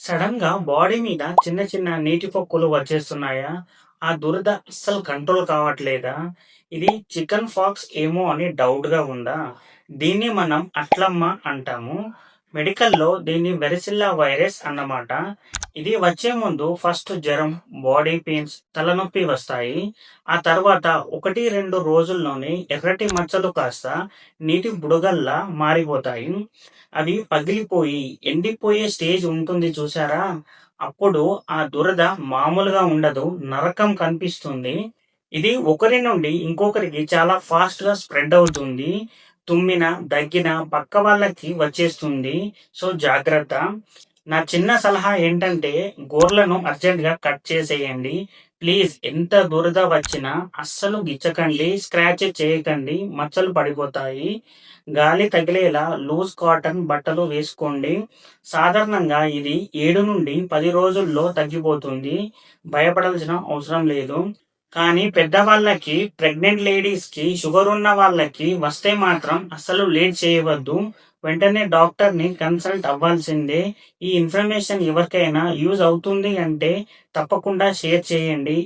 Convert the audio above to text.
సడన్గా బాడీ మీద చిన్న చిన్న నీటి పొక్కులు వచ్చేస్తున్నాయా? ఆ దురద అస్సలు కంట్రోల్ కావట్లేదా? ఇది చికెన్ ఫాక్స్ ఏమో అని డౌట్‌గా ఉందా? దీన్ని మనం అట్లమ్మ అంటాము. మెడికల్‌లో దీన్ని వెరిసిల్లా వైరస్ అన్నమాట. ఇది వచ్చే ముందు ఫస్ట్ జ్వరం, బాడీ పెయిన్స్, తలనొప్పి వస్తాయి. ఆ తర్వాత 1, 2 రోజుల్లోనే ఎర్రటి మచ్చలు కాస్త నీటి బుడగల్లా మారిపోతాయి. అవి పగిలిపోయి ఎండిపోయే స్టేజ్ ఉంటుంది చూసారా? అప్పుడు ఆ దురద మామూలుగా ఉండదు. నరకం కనిపిస్తుంది. ఇది ఒకరి నుండి ఇంకొకరికి చాలా ఫాస్ట్‌గా స్ప్రెడ్ అవుతుంది. తుమ్మిన దగ్గిన పక్క వాళ్ళకి వచ్చేస్తుంది. సో జాగ్రత్త. నా చిన్న సలహా ఏంటంటే గోర్లను అర్జెంట్‌గా కట్ చేసేయండి. ప్లీజ్ ఎంత దురద వచ్చినా అస్సలు గిచ్చకండి. స్క్రాచ్ చేయకండి. మచ్చలు పడిపోతాయి. గాలి తగిలేలా లూజ్ కాటన్ బట్టలు వేసుకోండి. సాధారణంగా ఇది 7-10 రోజుల్లో తగ్గిపోతుంది. భయపడాల్సిన అవసరం లేదు. కానీ పెద్దవాళ్ళకి, ప్రెగ్నెంట్ లేడీస్కి షుగర్ ఉన్న వాళ్ళకి వస్తే మాత్రం అసలు లేట్ చేయవద్దు. వెంటనే డాక్టర్ని కన్సల్ట్ అవ్వాల్సిందే. ఈ ఇన్ఫర్మేషన్ ఎవరికైనా యూజ్ అవుతుంది అంటే తప్పకుండా షేర్ చేయండి.